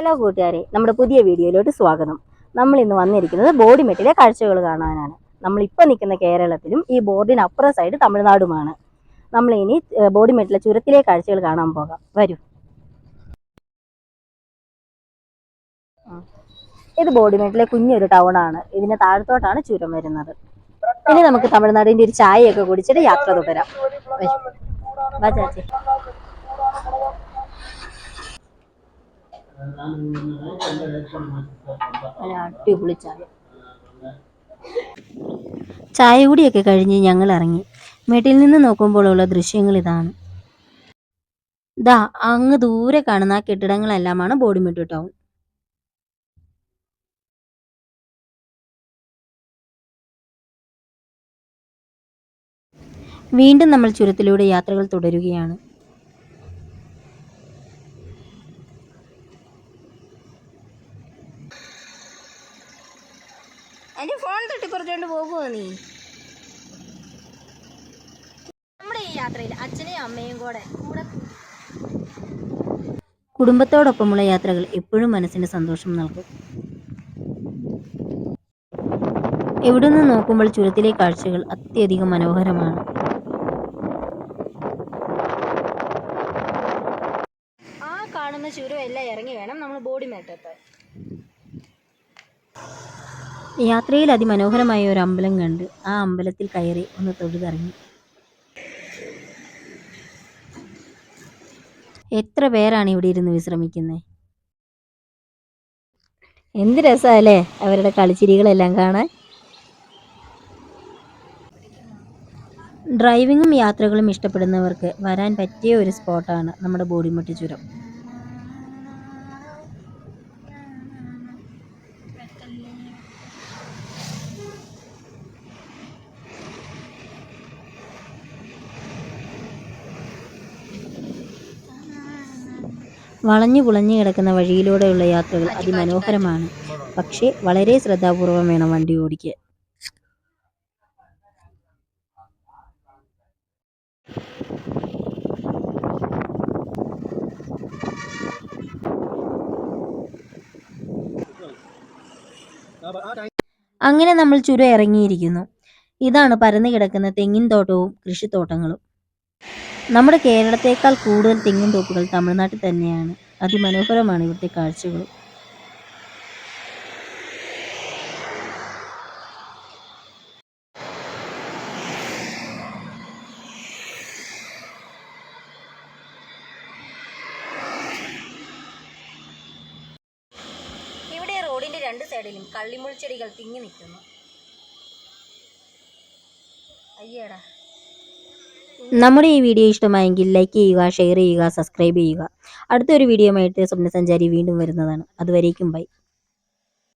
Hello കൂട്ടുകാരെ നമ്മുടെ പുതിയ വീഡിയോയിലോട്ട് സ്വാഗതം. നമ്മൾ ഇന്ന് വന്നിരിക്കുന്നത് ബോഡിമെട്ടിലെ കാഴ്ചകൾ കാണാനാണ്. നമ്മൾ ഇപ്പോൾ നിൽക്കുന്ന കേരളത്തിലും ഈ ബോർഡിന് അപ്പുറം സൈഡ് തമിഴ്നാടുമാണ്. നമ്മൾ ഇനി ബോഡിമെട്ടിലെ ചുരത്തിലെ കാഴ്ചകൾ കാണാൻ പോകാം. വരൂ. ഇത് ബോഡിമെട്ടിലെ കുഞ്ഞൊരു ടൗൺ ആണ്. ഇതിന് താഴത്തോട്ടാണ് ചുരം വരുന്നത്. ഇനി നമുക്ക് തമിഴ്നാടിന്റെ ഒരു ചായയൊക്കെ കുടിച്ചിട്ട് യാത്ര തുടരാം. വാ ചാച്ചി. അടിപൊളി ചായ. ചായ കൂടിയൊക്കെ കഴിഞ്ഞ് ഞങ്ങൾ ഇറങ്ങി മേട്ടിൽ നിന്ന് നോക്കുമ്പോഴുള്ള ദൃശ്യങ്ങൾ ഇതാണ്. ദാ അങ്ങ് ദൂരെ കാണുന്ന ആ കെട്ടിടങ്ങളെല്ലാമാണ് ബോഡിമെട്ട് ടൗൺ. വീണ്ടും നമ്മൾ ചുരത്തിലൂടെ യാത്രകൾ തുടരുകയാണ്. എന്റെ ഫോൺ തട്ടിപ്പറിച്ചോണ്ട് പോകുമോ നീ? നമ്മുടെ ഈ യാത്രയിൽ അച്ഛനെയും അമ്മയും കൂടെ കൂടെ കുടുംബത്തോടൊപ്പമുള്ള യാത്രകൾ എപ്പോഴും മനസ്സിന് സന്തോഷം നൽകും. എവിടെ നിന്ന് നോക്കുമ്പോൾ ചുരത്തിലെ കാഴ്ചകൾ അത്യധികം മനോഹരമാണ്. ആ കാണുന്ന ചുരം എല്ലാം ഇറങ്ങി വേണം നമ്മൾ ബോഡി മേട്ടെത്താൻ യാത്രയിൽ അതിമനോഹരമായ ഒരു അമ്പലം കണ്ട് ആ അമ്പലത്തിൽ കയറി ഒന്ന് തൊഴുതിറങ്ങി. എത്ര പേരാണ് ഇവിടെ ഇരുന്ന് വിശ്രമിക്കുന്നത് എന്ത് രസമല്ലേ അവരുടെ കളിച്ചിരികളെല്ലാം കാണാൻ? ഡ്രൈവിങ്ങും യാത്രകളും ഇഷ്ടപ്പെടുന്നവർക്ക് വരാൻ പറ്റിയ ഒരു സ്പോട്ടാണ് നമ്മുടെ ബോഡിമുട്ടി ചുരം. വളഞ്ഞു പുളഞ്ഞു കിടക്കുന്ന വഴിയിലൂടെയുള്ള യാത്രകൾ അതിമനോഹരമാണ്. പക്ഷേ വളരെ ശ്രദ്ധാപൂർവം വേണം വണ്ടി ഓടിക്കാൻ. അങ്ങനെ നമ്മൾ ചുരം ഇറങ്ങിയിരിക്കുന്നു. ഇതാണ് പരന്നു കിടക്കുന്ന തെങ്ങിൻ തോട്ടവും കൃഷിത്തോട്ടങ്ങളും. നമ്മുടെ കേരളത്തേക്കാൾ കൂടുതൽ തെങ്ങിൻ തോപ്പുകൾ തമിഴ്നാട്ടിൽ തന്നെയാണ്. അതിമനോഹരമാണ് ഇവിടുത്തെ കാഴ്ചകൾ. റോഡിന്റെ രണ്ട് സൈഡിലും കള്ളിമുൾ ചെടികൾ തിങ്ങി നിൽക്കുന്നു. അയ്യേടാ. നമ്മുടെ ഈ വീഡിയോ ഇഷ്ടമായെങ്കിൽ ലൈക്ക് ചെയ്യുക ഷെയർ ചെയ്യുക സബ്സ്ക്രൈബ് ചെയ്യുക. അടുത്തൊരു വീഡിയോ ആയിട്ട് സ്വപ്നസഞ്ചാരി വീണ്ടും വരുന്നതാണ്. അതുവരേക്കും ബൈ